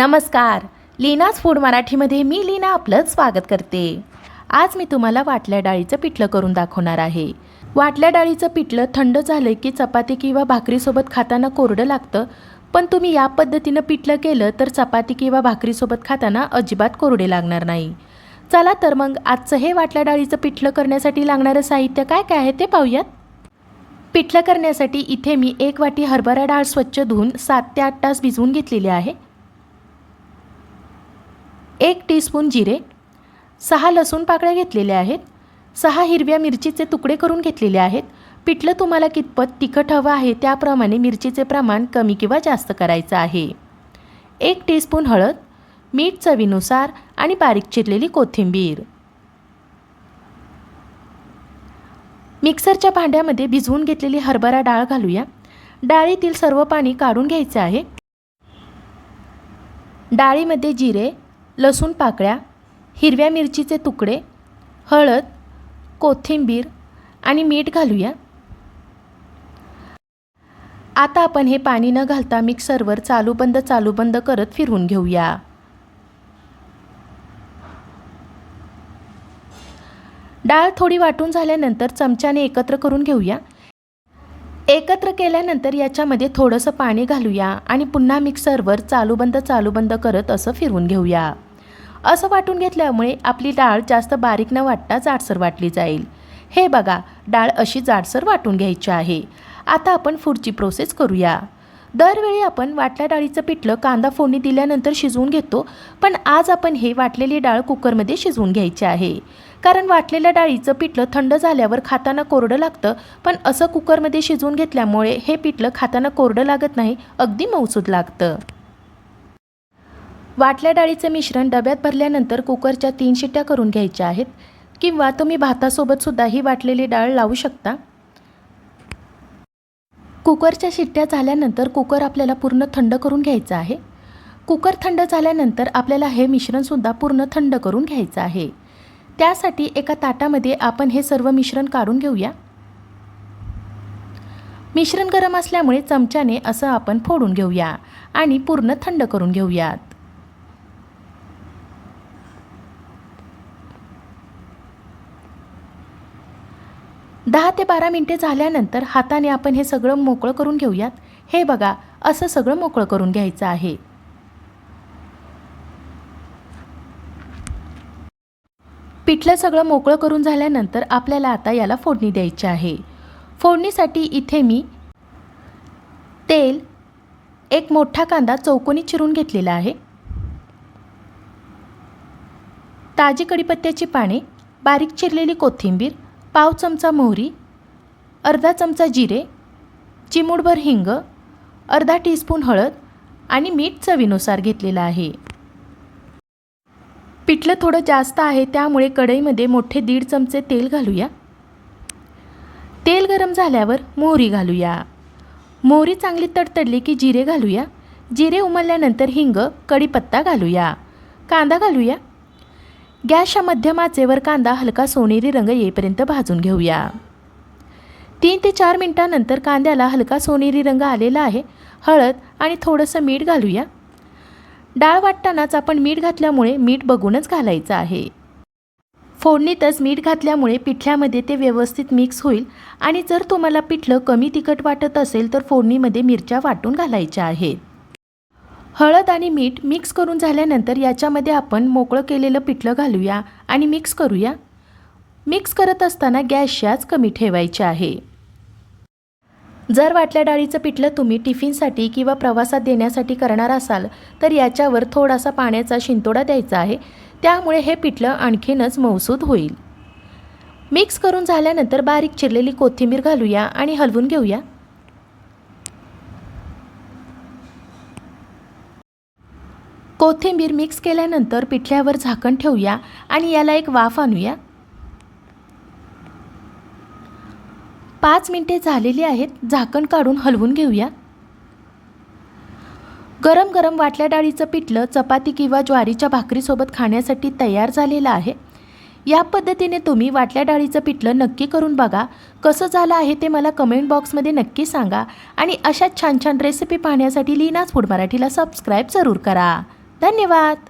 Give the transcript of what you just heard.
नमस्कार. लीनाच फूड मराठीमध्ये मी लीना आपलं स्वागत करते. आज मी तुम्हाला वाटल्या डाळीचं पिठलं करून दाखवणार आहे. वाटल्या डाळीचं पिठलं थंड झालं की चपाती किंवा भाकरीसोबत खाताना कोरडं लागतं पण तुम्ही या पद्धतीनं पिठलं केलं तर चपाती किंवा भाकरीसोबत खाताना अजिबात कोरडे लागणार नाही. चला तर मग आजचं हे वाटल्या डाळीचं पिठलं करण्यासाठी लागणारं साहित्य काय काय आहे ते पाहूयात. पिठलं करण्यासाठी इथे मी एक वाटी हरभरा डाळ स्वच्छ धुवून सात ते आठ तास भिजवून घेतलेली आहे. एक टीस्पून जिरे सहा लसूण पाकळ्या घेतलेल्या आहेत सहा हिरव्या मिरचीचे तुकडे करून घेतलेले आहेत. पिठलं तुम्हाला कितपत तिखट हवं आहे त्याप्रमाणे मिरचीचे प्रमाण कमी किंवा जास्त करायचं आहे. एक टीस्पून हळद मीठ चवीनुसार आणि बारीक चिरलेली कोथिंबीर. मिक्सरच्या भांड्यामध्ये भिजवून घेतलेली हरभरा डाळ घालूया. डाळीतील सर्व पाणी काढून घ्यायचे आहे. डाळीमध्ये जिरे लसूण पाकळ्या हिरव्या मिरचीचे तुकडे हळद कोथिंबीर आणि मीठ घालूया. आता आपण हे पाणी न घालता मिक्सरवर चालू बंद चालू बंद करत फिरवून घेऊया. डाळ थोडी वाटून झाल्यानंतर चमच्याने एकत्र करून घेऊया. एकत्र केल्यानंतर याच्यामध्ये थोडंसं पाणी घालूया आणि पुन्हा मिक्सरवर चालू बंद चालू बंद करत असं फिरवून घेऊया. असं वाटून घेतल्यामुळे आपली डाळ जास्त बारीक न वाटता जाडसर वाटली जाईल. हे बघा डाळ अशी जाडसर वाटून घ्यायची आहे. आता आपण पुढची प्रोसेस करूया. दरवेळी आपण वाटल्या डाळीचं पिठलं कांदा फोडणी दिल्यानंतर शिजवून घेतो पण आज आपण हे वाटलेली डाळ कुकरमध्ये शिजवून घ्यायची आहे. कारण वाटलेल्या डाळीचं पिठलं थंड झाल्यावर खाताना कोरडं लागतं पण असं कुकरमध्ये शिजवून घेतल्यामुळे हे पिठलं खाताना कोरडं लागत नाही अगदी मौसूद लागतं. वाटल्या डाळीचं मिश्रण डब्यात भरल्यानंतर कुकरच्या तीन शिट्ट्या करून घ्यायच्या आहेत. किंवा तुम्ही भातासोबतसुद्धा ही वाटलेली डाळ लावू शकता. कुकरच्या शिट्ट्या झाल्यानंतर कुकर आपल्याला पूर्ण थंड करून घ्यायचं आहे. कुकर थंड झाल्यानंतर आपल्याला हे मिश्रणसुद्धा पूर्ण थंड करून घ्यायचं आहे. त्यासाठी एका ताटामध्ये आपण हे सर्व मिश्रण काढून घेऊया. मिश्रण गरम असल्यामुळे चमच्याने असं आपण फोडून घेऊया आणि पूर्ण थंड करून घेऊयात. दहा ते बारा मिनटे झाल्यानंतर हाताने आपण हे सगळं मोकळं करून घेऊयात. हे बघा असं सगळं मोकळं करून घ्यायचं आहे. पिठलं सगळं मोकळं करून झाल्यानंतर आपल्याला आता याला फोडणी द्यायची आहे. फोडणीसाठी इथे मी तेल एक मोठा कांदा चौकोनी चिरून घेतलेला आहे. ताजी कढीपत्त्याची पाने बारीक चिरलेली कोथिंबीर पाव चमचा मोहरी अर्धा चमचा जिरे चिमूडभर हिंग अर्धा टीस्पून हळद आणि मीठ चवीनुसार घेतलेलं आहे. पिठलं थोडं जास्त आहे त्यामुळे कढईमध्ये मोठे दीड चमचे तेल घालूया. तेल गरम झाल्यावर मोहरी घालूया. मोहरी चांगली तडतडली की जिरे घालूया. जिरे उमलल्यानंतर हिंग कढीपत्ता घालूया. कांदा घालूया. गॅसच्या मध्यम आचेवर कांदा हलका सोनेरी रंग येईपर्यंत भाजून घेऊया. तीन ते चार मिनटानंतर कांद्याला हलका सोनेरी रंग आलेला आहे. हळद आणि थोडंसं मीठ घालूया. डाळ वाटतानाच आपण मीठ घातल्यामुळे मीठ बघूनच घालायचं आहे. फोडणीतच मीठ घातल्यामुळे पिठल्यामध्ये ते व्यवस्थित मिक्स होईल आणि जर तुम्हाला पिठलं कमी तिखट वाटत असेल तर फोडणीमध्ये मिरच्या वाटून घालायच्या आहेत. हळद आणि मीठ मिक्स करून झाल्यानंतर याच्यामध्ये आपण मोकळं केलेलं पिठलं घालूया आणि मिक्स करूया. मिक्स करत असताना गॅस याच कमी ठेवायचे आहे. जर वाटल्या डाळीचं पिठलं तुम्ही टिफिनसाठी किंवा प्रवासात देण्यासाठी करणार असाल तर याच्यावर थोडासा पाण्याचा शिंतोडा द्यायचा आहे. त्यामुळे हे पिठलं आणखीनच मौसूद होईल. मिक्स करून झाल्यानंतर बारीक चिरलेली कोथिंबीर घालूया आणि हलवून घेऊया. कोथिंबीर मिक्स केल्यानंतर पिठल्यावर झाकण ठेवूया आणि याला एक वाफ आणूया. पाच मिनटे झालेली आहेत झाकण काढून हलवून घेऊया. गरम गरम वाटल्या डाळीचं पिठलं चपाती किंवा ज्वारीच्या भाकरीसोबत खाण्यासाठी तयार झालेलं आहे. या पद्धतीने तुम्ही वाटल्या डाळीचं पिठलं नक्की करून बघा कसं झालं आहे ते मला कमेंट बॉक्समध्ये नक्की सांगा आणि अशाच छान छान रेसिपी पाहण्यासाठी लीनाच फूड मराठीला सबस्क्राईब जरूर करा. धन्यवाद.